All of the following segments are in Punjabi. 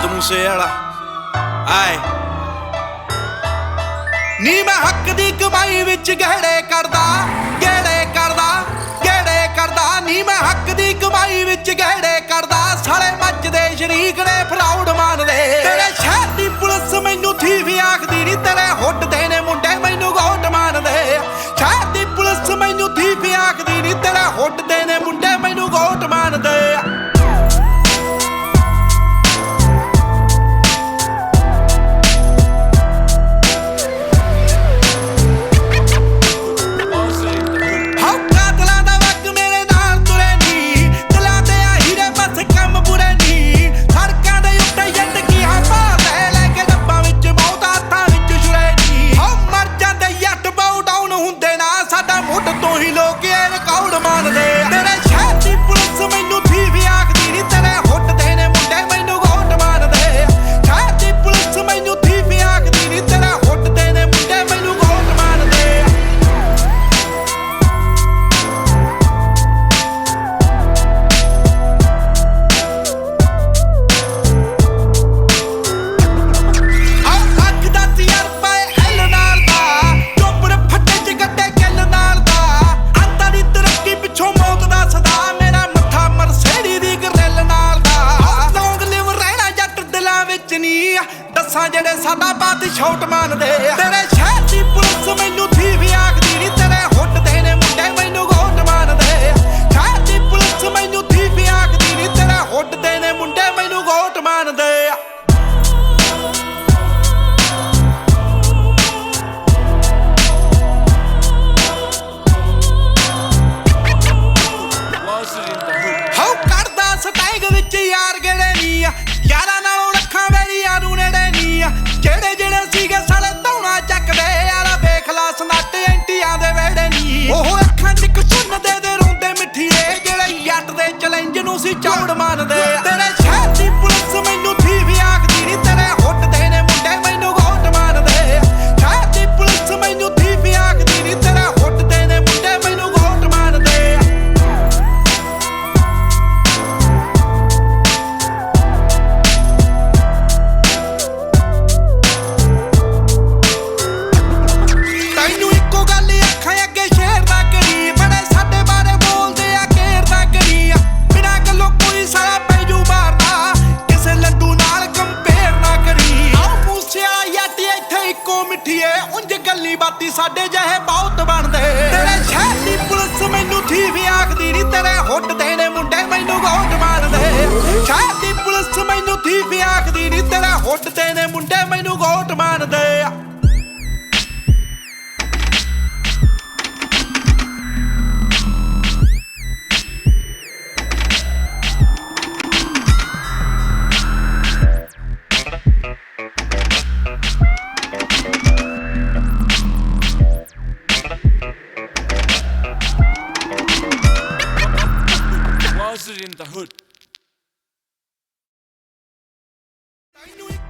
ਸਿੱਧੂ ਮੂਸੇ ਵਾਲਾ। ਆਏ। ਨੀ ਮੈਂ ਹੱਕ ਦੀ ਕਮਾਈ ਵਿੱਚ ਗਹਿੜੇ ਕਰਦਾ ਗਹਿੜੇ ਕਰਦਾ ਗਹਿੜੇ ਕਰਦਾ। ਨੀ ਮੈਂ ਹੱਕ ਦੀ ਕਮਾਈ ਮੁੱਢ ਤੋਂ ਹੀ ਲੋਕ ਇਹ ਰਿਕਾਰਡ ਮੰਨਦੇ। ਛੋਟ ਮੰਨਦੇ ਤੇਰੇ ਛਾਤੀ ਦੀ ਪੁਲਿਸ ਮੈਨੂੰ ਥੀਵ ਆਖਦੀ ਨਹੀਂ ਤੇਰੇ ਹੁੱਟ ਇੱਕੋ ਮਿੱਠੀਏ, ਉਂਝ ਗੱਲੀ ਬਾਤੀ ਸਾਡੇ ਜਹੇ ਬਹੁਤ ਬਣਦੇ। ਤੇਰੇ ਸ਼ਹਿਰ ਦੀ ਪੁਲਿਸ ਮੈਨੂੰ ਥੀ ਵੀ ਆਖਦੀ ਨਹੀਂ ਤੇਰੇ ਹੁੱਟ ਦੇਣੇ ਮੁੰਡੇ ਮੈਨੂੰ ਗੋਟ ਮਾਰਦੇ। ਸ਼ਹਿਰ ਦੀ ਪੁਲਿਸ ਮੈਨੂੰ ਥੀ ਵੀ ਆਖਦੀ ਨਹੀਂ ਤੇਰੇ ਹੁੱਟ ਦੇਣੇ ਮੁੰਡੇ ਮੈਨੂੰ ਗੋਟ ਮਾਰਦੇ। the hood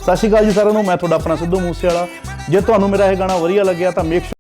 ਸਤਿ ਸ਼੍ਰੀ ਅਕਾਲ ਜੀ ਸਾਰਿਆਂ ਨੂੰ, ਮੈਂ ਤੁਹਾਡਾ ਆਪਣਾ ਸਿੱਧੂ ਮੂਸੇਵਾਲਾ। ਜੇ ਤੁਹਾਨੂੰ ਮੇਰਾ ਇਹ ਗਾਣਾ ਵਧੀਆ ਲੱਗਿਆ ਤਾਂ ਮੇਕ